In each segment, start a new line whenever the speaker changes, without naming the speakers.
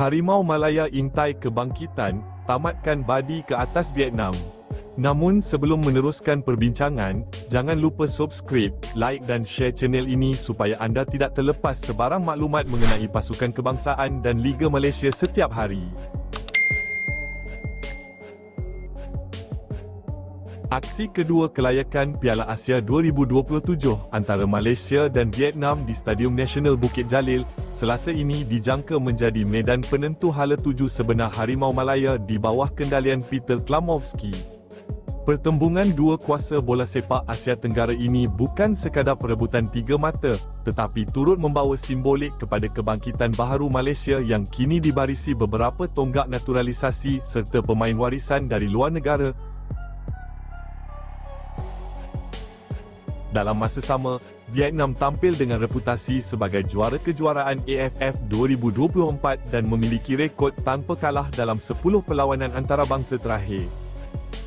Harimau Malaya intai kebangkitan, tamatkan badi ke atas Vietnam. Namun sebelum meneruskan perbincangan, jangan lupa subscribe, like dan share channel ini supaya anda tidak terlepas sebarang maklumat mengenai pasukan kebangsaan dan Liga Malaysia setiap hari. Aksi kedua kelayakan Piala Asia 2027 antara Malaysia dan Vietnam di Stadium Nasional Bukit Jalil, selasa ini dijangka menjadi medan penentu hala tuju sebenar Harimau Malaya di bawah kendalian Peter Klamovski. Pertembungan dua kuasa bola sepak Asia Tenggara ini bukan sekadar perebutan tiga mata, tetapi turut membawa simbolik kepada kebangkitan baharu Malaysia yang kini dibarisi beberapa tonggak naturalisasi serta pemain warisan dari luar negara Dalam masa sama, Vietnam tampil dengan reputasi sebagai juara kejuaraan AFF 2024 dan memiliki rekod tanpa kalah dalam 10 perlawanan antarabangsa terakhir.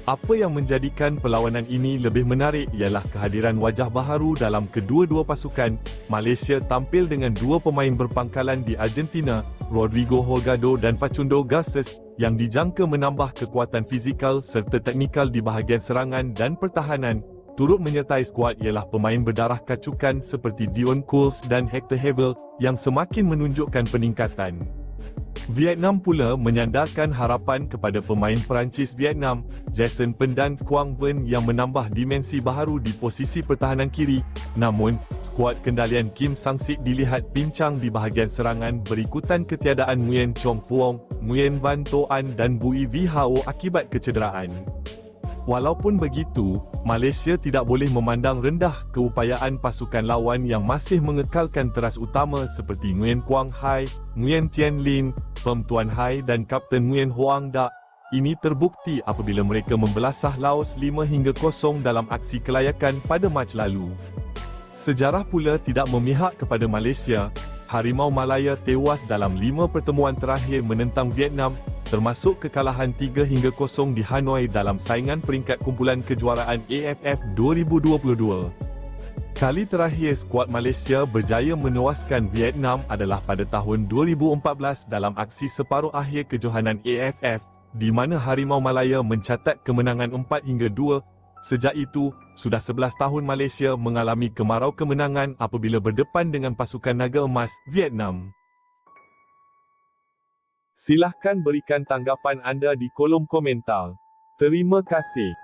Apa yang menjadikan perlawanan ini lebih menarik ialah kehadiran wajah baharu dalam kedua-dua pasukan. Malaysia tampil dengan dua pemain berpangkalan di Argentina, Rodrigo Holgado dan Facundo Garces, yang dijangka menambah kekuatan fizikal serta teknikal di bahagian serangan dan pertahanan, Turut menyertai skuad ialah pemain berdarah kacukan seperti Dion Cools dan Hector Havel yang semakin menunjukkan peningkatan. Vietnam pula menyandarkan harapan kepada pemain Perancis Vietnam, Jason Pendan Quang Ven yang menambah dimensi baharu di posisi pertahanan kiri. Namun, skuad kendalian Kim Sang-sik dilihat pincang di bahagian serangan berikutan ketiadaan Nguyen Chong Phuong, Nguyen Van Toan dan Bui Vi Hao akibat kecederaan. Walaupun begitu, Malaysia tidak boleh memandang rendah keupayaan pasukan lawan yang masih mengekalkan teras utama seperti Nguyen Quang Hai, Nguyen Tien Lin, Pem Tuan Hai dan Kapten Nguyen Hoang Da. Ini terbukti apabila mereka membelasah Laos 5 hingga 0 dalam aksi kelayakan pada Mac lalu. Sejarah pula tidak memihak kepada Malaysia. Harimau Malaya tewas dalam lima pertemuan terakhir menentang Vietnam termasuk kekalahan 3 hingga 0 di Hanoi dalam saingan peringkat kumpulan kejuaraan AFF 2022. Kali terakhir skuad Malaysia berjaya menewaskan Vietnam adalah pada tahun 2014 dalam aksi separuh akhir kejohanan AFF, di mana Harimau Malaya mencatat kemenangan 4 hingga 2. Sejak itu, sudah 11 tahun Malaysia mengalami kemarau kemenangan apabila berdepan dengan pasukan naga emas Vietnam. Silahkan berikan tanggapan anda di kolom komentar. Terima kasih.